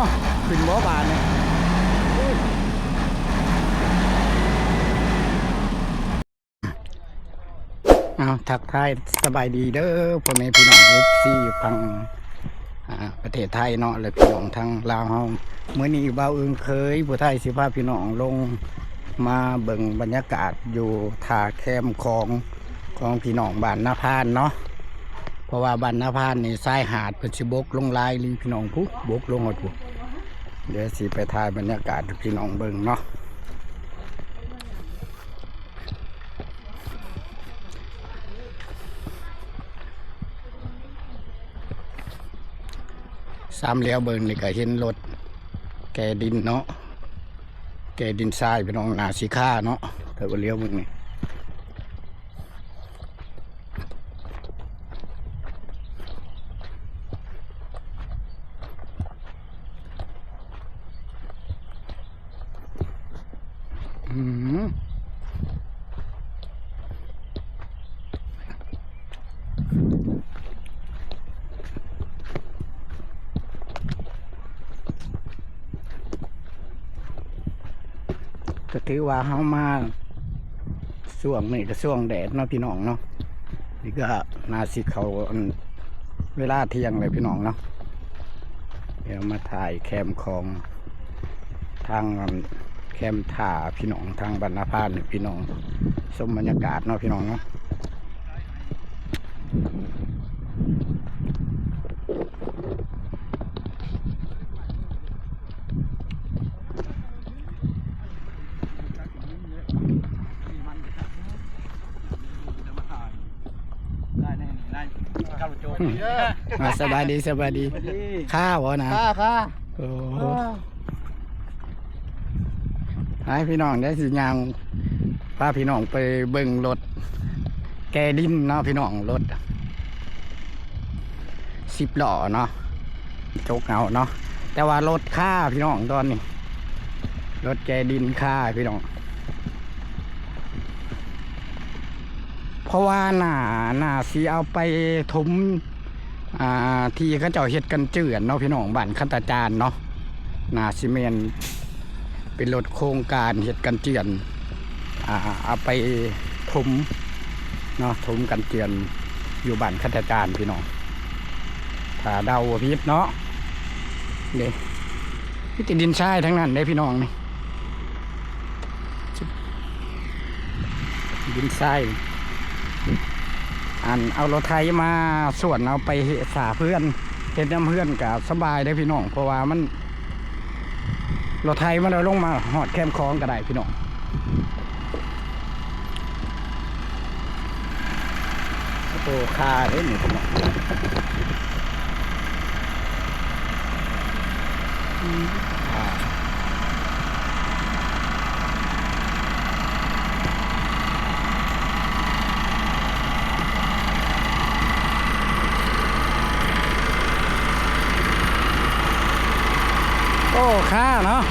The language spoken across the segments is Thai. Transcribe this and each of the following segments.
เอาขึ้นบ่บานเนี่ยเอาทักทายสบายดีเด้อพ่อแม่พี่น้องเอฟซีฟังประเทศไทยเนาะและพี่น้องทางลาวเฮาเมื่อนี้บ่าวอึงเคยผู้ไทยสิพาพี่น้องลงมาเบิ่งบรรยากาศอยู่ท่าแคมของของพี่น้องบ้านนาพานเนาะ เพราะว่าบ้านนาพานนี่ทรายหาดเพิ่นสิบกลงลายลีพี่น้องผู้บกลงหมดผู้เดี๋ยวสิไปถ่ายบรรยากาศพี่น้องเบิ่งเนาะสามเหลี้ยวเบิ่งนี่ก็เห็นรถแกดินเนาะแกดินทรายพี่น้องหนาสีค่าเนาะแต่ว่าเลี้ยวเบิ่งนี่ อืม ก็ถือว่าเฮามาช่วงนี่ก็ช่วงแดดเนาะพี่น้องเนาะนี่ก็นาสิเขาเวลาเที่ยงเลยพี่น้องเนาะเดี๋ยวมาถ่ายแคมของทางแคมถ่าพี่น้องทางบรรณพานพี่น้องสมบรรยากาศเนาะพี่น้องเนาะ อ่าสบายดีสบายดีข้าวเหรอนะค่ะค่ะโอ้ให้พี่น้องได้สิยางพาพี่น้องไปเบิ่งรถ แกดินเนาะพี่น้องรถสิบล้อเนาะโจกเอาเนาะแต่ว่ารถค่าพี่น้องตอนนี้ รถแกดินค่าพี่น้อง เพราะว่าหนาหนาสีเอาไปถมอ่าที่เขาเจ้าเฮ็ดกันเจือนเนาะพี่น้องบ้านคันตาจานเนาะหนาซีเมนเป็นรถโครงการเฮ็ดกันเจือนอ่าเอาไปถมเนาะถมกันเจือนอยู่บ้านคันตาจานพี่น้องถ้าเดาพิษเนาะเด้พี่ติดดินทรายทั้งนั้นได้พี่น้องนี่ดินทราย อันเอารถไทยมาส่วนเอาไปสาเพื่อนเห็นน้ำเพื่อนกับสบายได้พี่น้องเพราะว่ามันรถไทยมันเอาลงมาหอดแคมคลองก็ได้พี่น้องโอ้คาเด้นี่พี่น้องอ่าโอ้ค่า เนาะ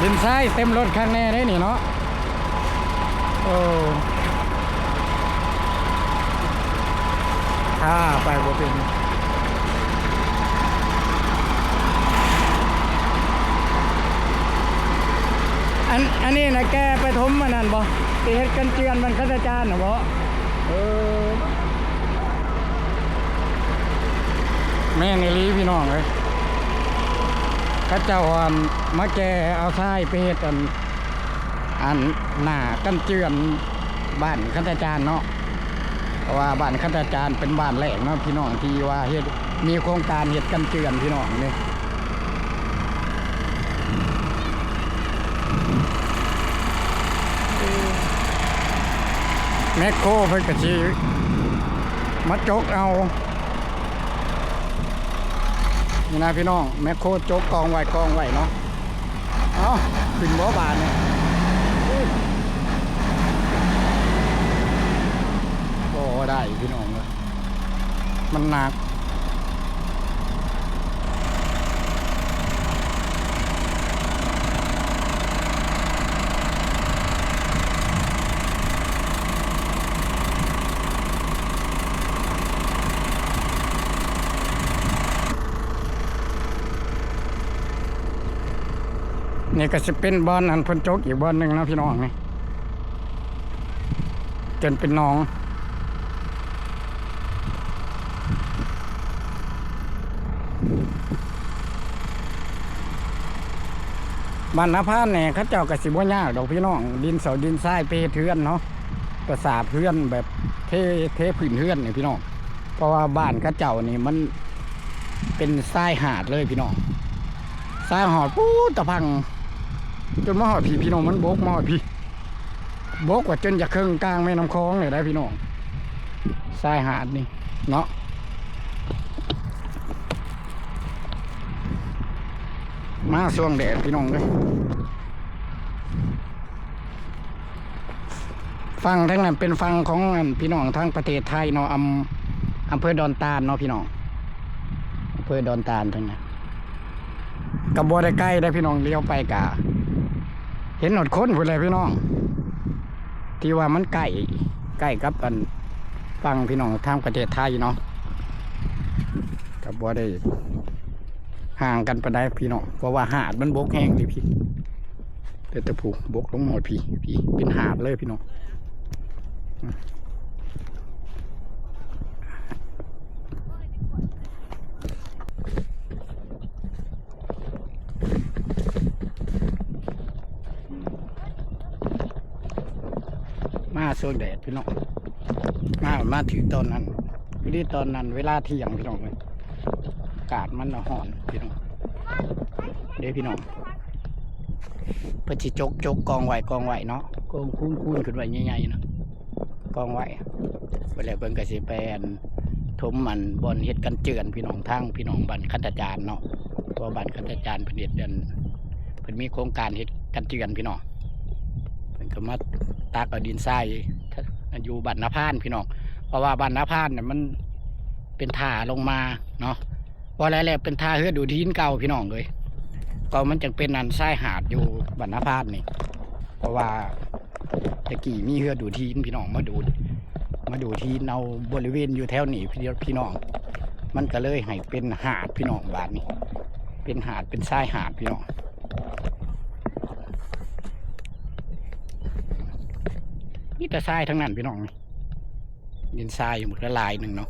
ดินทรายเต็มรถข้างแน่ได้นี่เนาะโอ้ถ้าไปบ่เป็น อันอันนี้นะแกไปทมมันนั่นบ่ไปเฮ็ดกันเจือนมันคัตจานน่ะบ่เออแม่นอีหลีพี่น้องเอ้ยเขาเจ้าอันมาแกเอาทรายไปเฮ็ดอันอันหน้ากันเจือนบ้านคัตจานเนาะเพราะว่าบ้านคัตจานเป็นบ้านแรกเนาะพี่น้องที่ว่าเฮ็ดมีโครงการเฮ็ดกันเจือนพี่น้องนี่ แมคโครเพิ่นก็สิมาจกเอานี่นะพี่น้องแมคโครจกกองไหวกองไหวเนาะเอาขึ้นบ่บานเนี่ยอุ้ยโอ้ได้พี่น้องเลยมันหนัก นี่ก็จะเป็นบอลอันพ้นโจกอีกบอลหนึ่งนะพี่น้องนี่จนเป็นน้องบ้านนาพานเนี่ยเขาเจ้าก็สิบ่ยากดอกพี่น้อง ดินเสาดินทรายไปเทือนเนาะประสาเทือนแบบเทเทพื้นเทือนนี่ยพี่น้องเพราะว่าบ้านเขาเจ้านี่มันเป็นทรายหาดเลยพี่น้องทรายหอดปู๊ตะพัง จนมาหอดพี่พี่น้องมันโบกมาหอดพี่โบกกว่าจนจะเครื่องกลางแม่น้ำคลองเลยได้พี่น้องทรายหาดนี่เนาะมาช่วงแดดพี่น้องเลยฟังทั้งนั้นเป็นฟังของพี่น้องทั้งประเทศไทยเนาะอำอำเภอดอนตาลเนาะพี่น้องอำเภอดอนตาลทั้งนั้นกับบัวได้ใกล้ได้พี่น้องเลี้ยวไปกะ เห็นหนวดค้นพูดเลยพี่น้อง ที่ว่ามันใกล้ใกล้กับกันฟังพี่น้องทางประเทศไทยเนาะกับว่าได้ห่างกันไปได้พี่น้องเพราะว่าหาดมันบกแห้งดิพี่เดี๋ยวตะผูบกลงหมดพี่พี่เป็นหาดเลยพี่น้อง มาส่วนแดดพี่น้องมามาถึงตอนนั้นพอดีตอนนั้น เวลาเที่ยงพี่น้องเลยอากาศมันหอนพี่น้องเด้พี่น้องเพื่อจิจกจกกองไหวกองไหวเนาะกองคูนคูนขึ้นไหวใหญ่ๆเนาะกองไหวเวลาเบิ่งกระสีแปนทมมันบนเฮ็ดกันเจือนพี่น้องทั้งพี่น้องบันคันตาจารย์เนาะเพราะบันคันตาจารย์เป็นเฮ็ดเดือนเพิ่นมีโครงการเฮ็ดกันเจือนพี่น้องเพิ่นก็มา ตักเอาดินทรายอยู่บ้านนาพานพี่น้องเพราะว่าบ้านนาพานเนี่ยมันเป็นท่าลงมาเนาะพอแล้วแหละเป็นท่าเฮือดูทีนเก่าพี่น้องเลยก็มันจึงเป็นนันทรายหาดอยู่บรรณพาดนี่ เพราะว่าตะกี้มีเฮือดูทีนพี่น้องมาดูมาดูทีนเอาบริเวณอยู่แถวนี้พี่พี่น้อง มันก็เลยให้เป็นหาดพี่น้องบ้านนี้ เป็นหาดเป็นทรายหาดพี่น้อง นี่แต่ทรายทั้งนั้นพี่น้องนี่ดินทรายอยู่หมดละลายหนึ่งเนาะ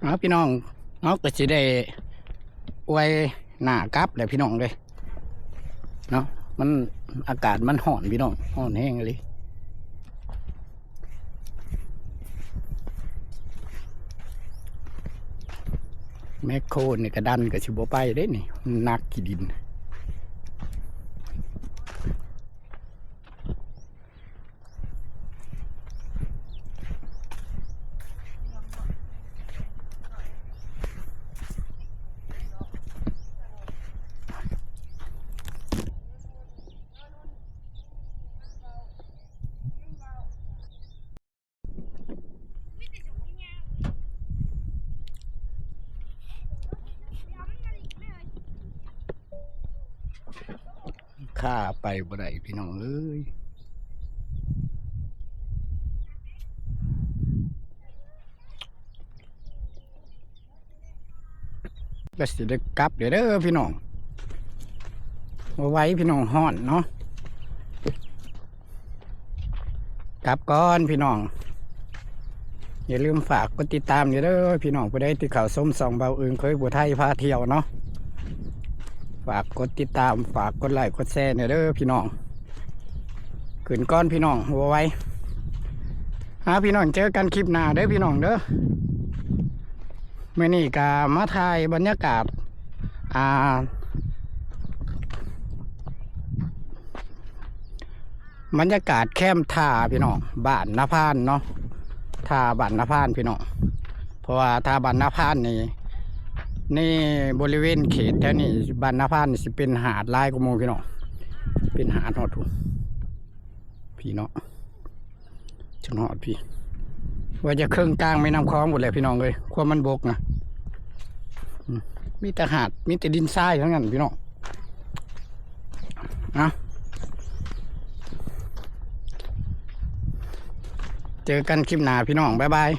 เอาพี่น้องเอาก็สิได้ไว้หน้ากับเลยพี่น้องเลยเนาะมันอากาศมันห่อนพี่น้องห่อนแห้งเลย แมคโครนี่กระดันกับชิบไปได้นี่มันหนักกี่ดิน ข้าไปบ่ได้พี่น้องเอ้ยก็สิได้กลับเดี๋ยวเด้อพี่น้องเอาไว้พี่น้องห่อนเนาะกลับก่อนพี่น้อง อย่าลืมฝากกดติดตามเดี๋ยวเด้อพี่น้องผู้ใดที่เขาวส้มสองเบาอึงเคยบัวไทยพาเที่ยวเนาะากกดติดตามฝากกดไลค์กดแชร์เนี่ยเด้อพี่น้องขึ้นก้อนพี่น้องหัวไว้หาพี่น้องเจอกันคลิปหน้าเด้อพี่น้องเด้อเมื่อนี้กามาถ่ายบรรยากาศอ่าบรรยากาศแคมท่าพี่น้องบ้านนาพานเนาะท่าบ้านนาพานพี่น้องเพราะว่าท่าบ้านนาพานนี่ นี่บริเวณเขตแถวนี้บ้านนาพานสิเป็นหาดลายกว่าหมูพี่น้องเป็นหาดหอดถูพี่เนาะจังหอดพี่ ว่าจะเครื่องกลางไม่น้ำคลองหมดเลยพี่น้องเลยความมันบกนะมมีแต่หาดมีแต่ดินทรายทั้งนั้นพี่น้องนะเจอกันคลิปหน้าพี่น้อง บ๊ายบาย